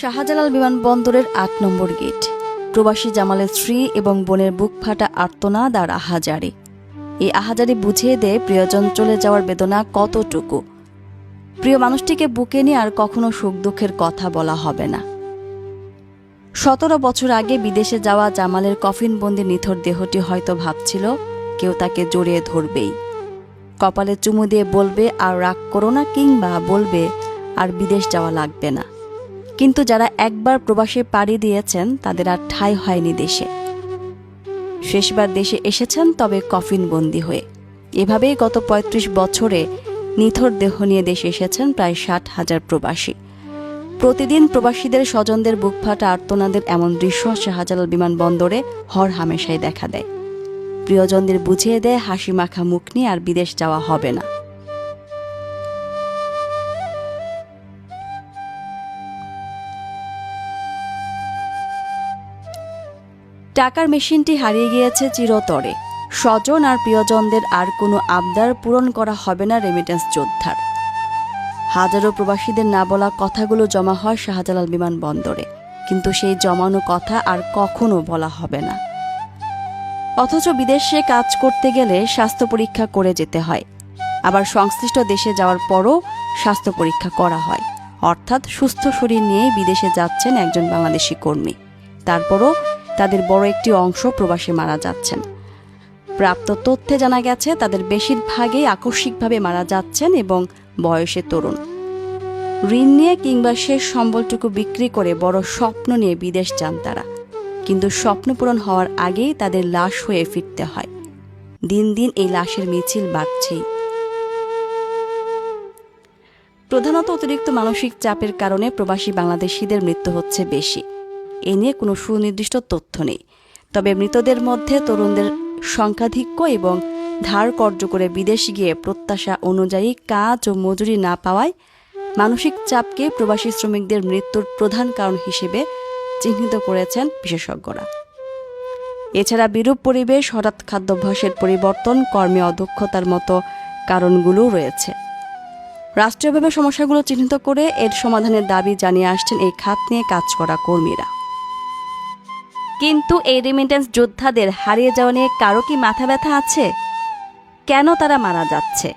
শাহজালাল বিমানবন্দরের আট নম্বর গেট। প্রবাসী জামালের স্ত্রী এবং বোনের বুক ফাটা আর্তনাদ আর আহাজারি। এই আহাজারি বুঝিয়ে দেয় প্রিয়জন চলে যাওয়ার বেদনা কতটুকু। প্রিয় মানুষটিকে বুকে নিয়ে আর কখনো সুখ দুঃখের কথা বলা হবে না। সতেরো বছর আগে বিদেশে যাওয়া জামালের কফিনবন্দি নিথর দেহটি হয়তো ভাবছিল, কেউ তাকে জড়িয়ে ধরবেই। কপালে চুমু দিয়ে বলবে, আর রাগ করো না কিংবা বলবে, আর বিদেশ যাওয়া লাগবে না। কিন্তু যারা একবার প্রবাসে পাড়ি দিয়েছেন, তাদের আর ঠাঁই হয়নি দেশে। শেষবার দেশে এসেছেন, তবে কফিনবন্দি হয়ে। এভাবেই গত ৩৫ বছরে নিথর দেহ নিয়ে দেশে এসেছেন প্রায় ষাট হাজার প্রবাসী। প্রতিদিন প্রবাসীদের স্বজনদের বুকফাটা আর্তনাদের এমন দৃশ্য শাহজালাল বিমানবন্দরে হর হামেশাই দেখা দেয়। প্রিয়জনদের বুঝিয়ে দেয় হাসি মাখা মুখ নিয়ে আর বিদেশ যাওয়া হবে না। টাকার মেশিনটি হারিয়ে গিয়েছে চিরতরে। স্বজন আর প্রিয়জনদের আর কোনো আবদার পূরণ করা হবে না রেমিটেন্স যোদ্ধার। হাজারো প্রবাসীদের না বলা কথাগুলো জমা হয় শাহজালাল বিমানবন্দরে কিন্তু সেই জমানো কথা আর কখনো বলা হবে না। অথচ বিদেশে কাজ করতে গেলে স্বাস্থ্য পরীক্ষা করে যেতে হয়। আবার সংশ্লিষ্ট দেশে যাওয়ার পরও স্বাস্থ্য পরীক্ষা করা হয়। অর্থাৎ সুস্থ শরীর নিয়ে বিদেশে যাচ্ছেন একজন বাংলাদেশি কর্মী। তারপরও তাদের বড় একটি অংশ প্রবাসে মারা যাচ্ছেন। প্রাপ্ত তথ্যে জানা গেছে, তাদের বেশিরভাগই আকস্মিকভাবে মারা যাচ্ছেন এবং বয়সে তরুণ। ঋণ নিয়ে কিংবা শেষ সম্বলটুকু বিক্রি করে বড় স্বপ্ন নিয়ে বিদেশ যান তারা। কিন্তু স্বপ্ন পূরণ হওয়ার আগেই তাদের লাশ হয়ে ফিরতে হয়। দিন দিন এই লাশের মিছিল বাড়ছেই। প্রধানত অতিরিক্ত মানসিক চাপের কারণে প্রবাসী বাংলাদেশিদের মৃত্যু হচ্ছে বেশি। এ নিয়ে কোনো সুনির্দিষ্ট তথ্য নেই। তবে মৃতদের মধ্যে তরুণদের সংখ্যাধিক্য এবং ধার কর্য করে বিদেশ গিয়ে প্রত্যাশা অনুযায়ী কাজ ও মজুরি না পাওয়ায় মানসিক চাপকে প্রবাসী শ্রমিকদের মৃত্যুর প্রধান কারণ হিসেবে চিহ্নিত করেছেন বিশেষজ্ঞরা। এছাড়া বিরূপ পরিবেশ, হঠাৎ খাদ্যাভ্যাসের পরিবর্তন, কর্মে অদক্ষতার মতো কারণগুলোও রয়েছে। রাষ্ট্রীয়ভাবে সমস্যাগুলো চিহ্নিত করে এর সমাধানের দাবি জানিয়ে আসছেন এই খাত নিয়ে কাজ করা কর্মীরা। কিন্তু এই রেমিটেন্স যোদ্ধাদের হারিয়ে যাওয়া নিয়ে কারও কি মাথা ব্যথা আছে? কেন তারা মারা যাচ্ছে?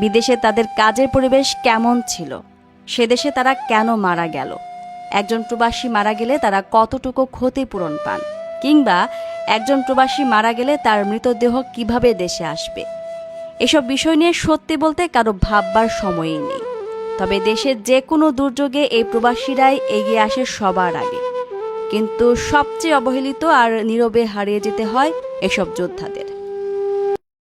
বিদেশে তাদের কাজের পরিবেশ কেমন ছিল? সে দেশে তারা কেন মারা গেল? একজন প্রবাসী মারা গেলে তারা কতটুকু ক্ষতিপূরণ পান? কিংবা একজন প্রবাসী মারা গেলে তার মৃতদেহ কীভাবে দেশে আসবে? এসব বিষয় নিয়ে সত্যি বলতে কারও ভাববার সময়ই নেই। তবে দেশের যে কোনো দুর্যোগে এই প্রবাসীরাই এগিয়ে আসে সবার আগে। কিন্তু সবচেয়ে অবহেলিত আর নীরবে হারিয়ে যেতে হয় এসব যোদ্ধাদের।